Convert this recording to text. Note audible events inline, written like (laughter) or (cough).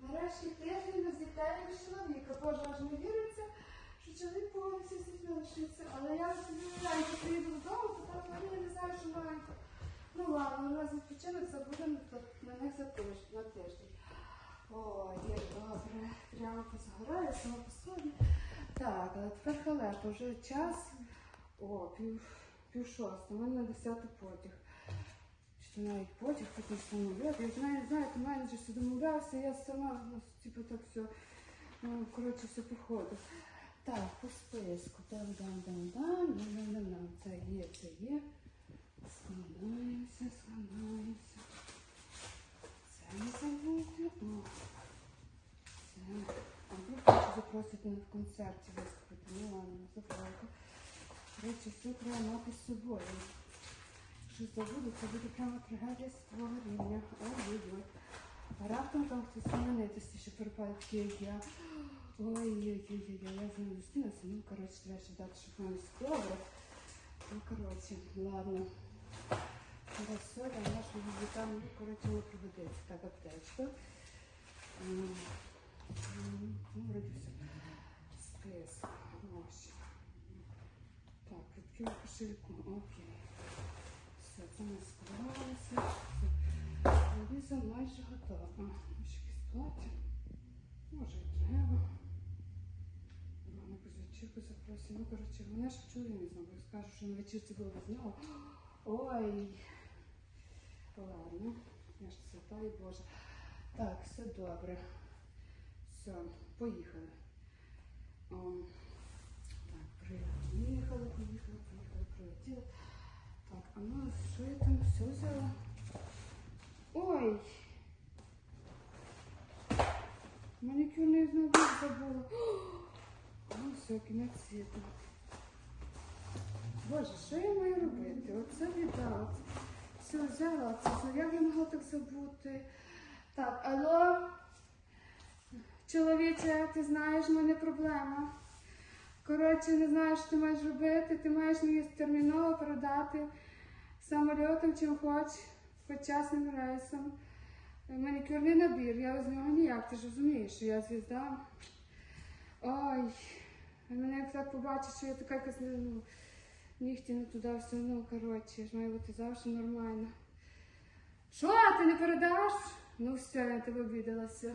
Нарешті тиждень дітей чоловіка. Боже, аж не віриться, що чоловік з дітьми лишиться. Але я собі уявляю, що приїду додому, то там Марія не знаю, що маленько. Ну ладно, у нас відпочинок забудемо на них за тиждень, на тиждень. О, є добре. Прямо позагораю, сама по собі. Так, але тепер халепа, вже час. О, пів, пів шоста, у мене на 10 потяг. Навіть потяг, потім самоліт. Я знаю, знаєте, менеджер все домовлявся, я сама, ну, типу так все, ну, коротше, все по. Так, по списку. Дам, дам, дам, дам, дам, дам, дам. Це є, це є. Складаємося, складаємося. Це не забудьте. Це. А вдруг хочу запросити на концерті виступити. Ну ладно, не забудьте. Речі, все треба мати з собою. Якщо забуду, буде прямо трагедія свого. Ой-ой-ой. Раптом там хтось перепаде такі, як я. Ой-ой-ой, я з ним. Ну, коротше, треба ще дати, щоб мене добре. Ну, коротше, ладно. Соля, наша візитам, ну, коротше, не пригодиться. Так, аптечка. Ну, вроді все. Ось. Так, відкрив кошельку. Окей. Ми склалося. Віза майже готова. Ще якісь плаття. Може і треба. По вечірку запросили. Ну, коротше, мене ж чули не знову. Скажу, що на вечірці було знову. Ой. Ладно. Я ж свята і Боже. Так, все добре. Все, поїхали. О, так, приїхали, поїхали, поїхали, прилетіли. А ну що я там все взяла? Ой! Манікюрний набір забула. (gasps) Ну все, кінець світу. Боже, що я маю робити? Оце віддала. Все взяла, це. Як я могла так забути? Так, алло? Чоловіче, ти знаєш, в мене проблема. Коротше, не знаю, що ти маєш робити. Ти маєш мені терміново передати самольотом чим хоч, частним рейсом. Манікюрний набір, я без нього ніяк, ти ж розумієш, що я звізда. Ой, мене як так побачить, що я така якась ну, нігті не туди все, ну коротше, має бути завжди нормально. Що, ти не передаш? Ну все, я тебе обідалася.